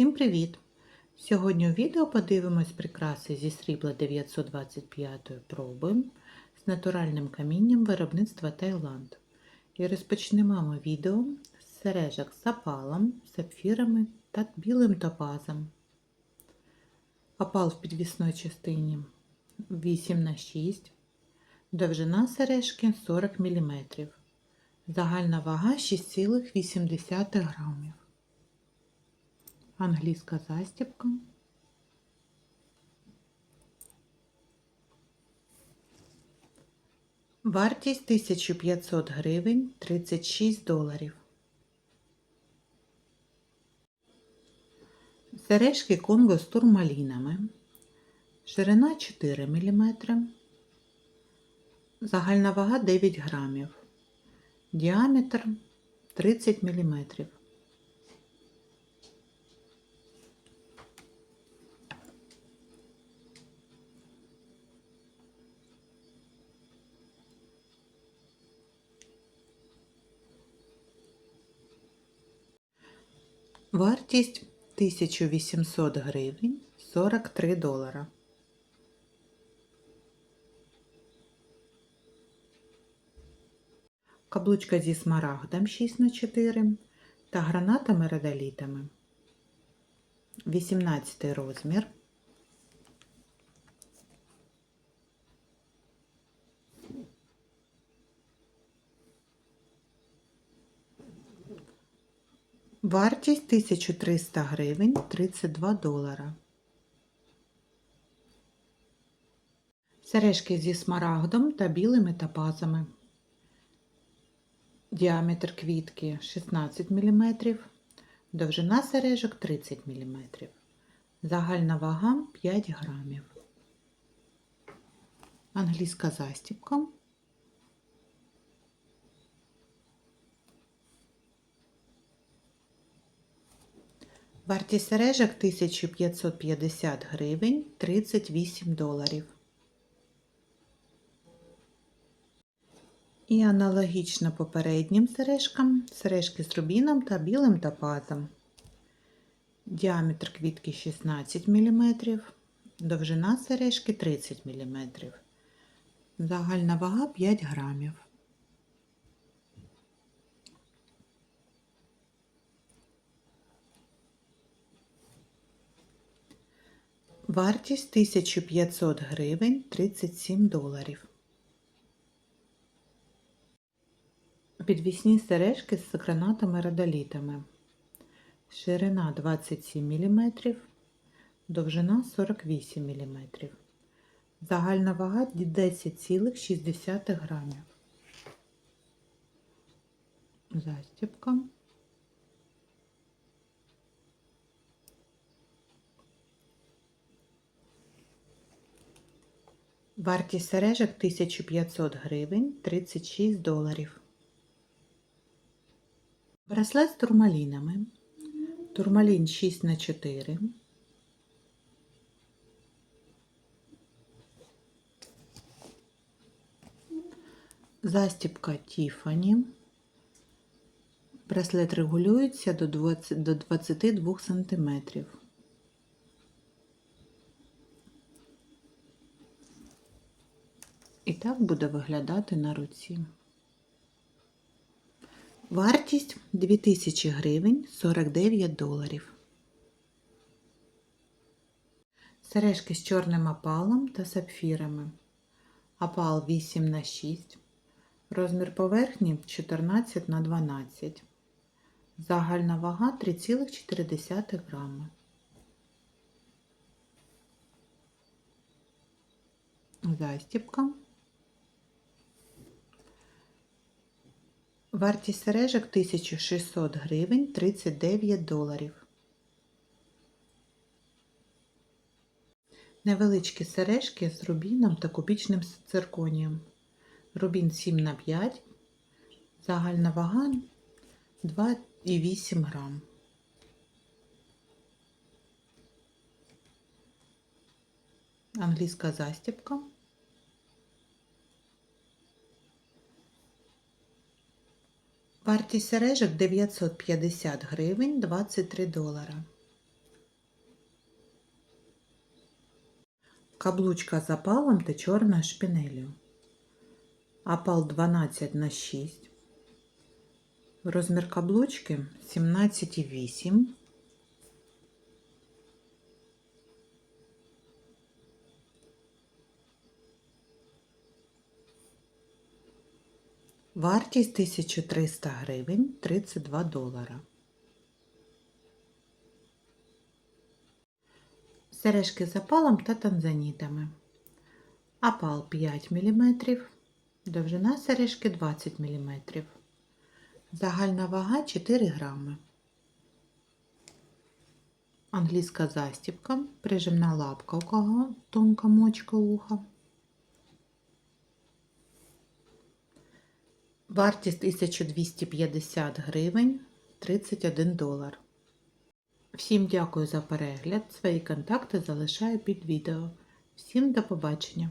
Всім привіт! Сьогодні у відео подивимось прикраси зі срібла 925 проби з натуральним камінням виробництва Таїланд. І розпочнемо відео з сережок з опалом, сапфірами та білим топазом. Опал в підвісної частині 8х6, довжина сережки 40 мм, загальна вага 6,8 грамів англійська застібка. Вартість 1500 гривень 36 доларів. Сережки Конго з турмалінами. Ширина 4 мм. Загальна вага 9 грамів. Діаметр 30 мм. Вартість 1800 гривень 43 долара. Каблучка зі смарагдом 6х4 та гранатами радолітами. 18 розмір. Вартість 1300 гривень 32 долара. Сережки зі смарагдом та білими топазами. Діаметр квітки 16 мм, довжина сережок 30 мм. Загальна вага 5 грамів. Англійська застібка. Вартість сережок 1550 гривень 38 доларів. І аналогічно попереднім сережкам сережки з рубіном та білим топазом. Діаметр квітки 16 мм, довжина сережки 30 мм. Загальна вага 5 грамів. Вартість 1500 гривень 37 доларів. Підвісні сережки з гранатами радолітами. Ширина 27 мм, довжина 48 мм. Загальна вага 10,6 грамів. Застібка. Вартість сережок 1500 гривень 36 доларів. Браслет з турмалінами. Турмалін 6 на 4 Застібка Тіфані. Браслет регулюється до 20, до 22 см. І так буде виглядати на руці. Вартість 2000 гривень 49 доларів. Сережки з чорним опалом та сапфірами. Опал 8 на 6 Розмір поверхні 14 на 12 Загальна вага 3,4 грами. Застібка. Вартість сережок 1600 гривень 39 доларів. Невеличкі сережки з рубіном та кубічним цирконієм. Рубін 7 на 5, загальна вага 2,8 грам. Англійська застібка. Вартість сережок 950 гривень 23 долара. Каблучка з опалом та чорною шпінелю. Опал 12 на 6. Розмір каблучки 17,8. Вартість 1300 гривень 32 долара. Сережки з опалом та танзанітами. Опал 5 мм, довжина сережки 20 мм. Загальна вага 4 грами. Англійська застібка, прижимна лапка, у кого тонка мочка уха. Вартість 1250 гривень 31 долар. Всім дякую за перегляд. Свої контакти залишаю під відео. Всім до побачення!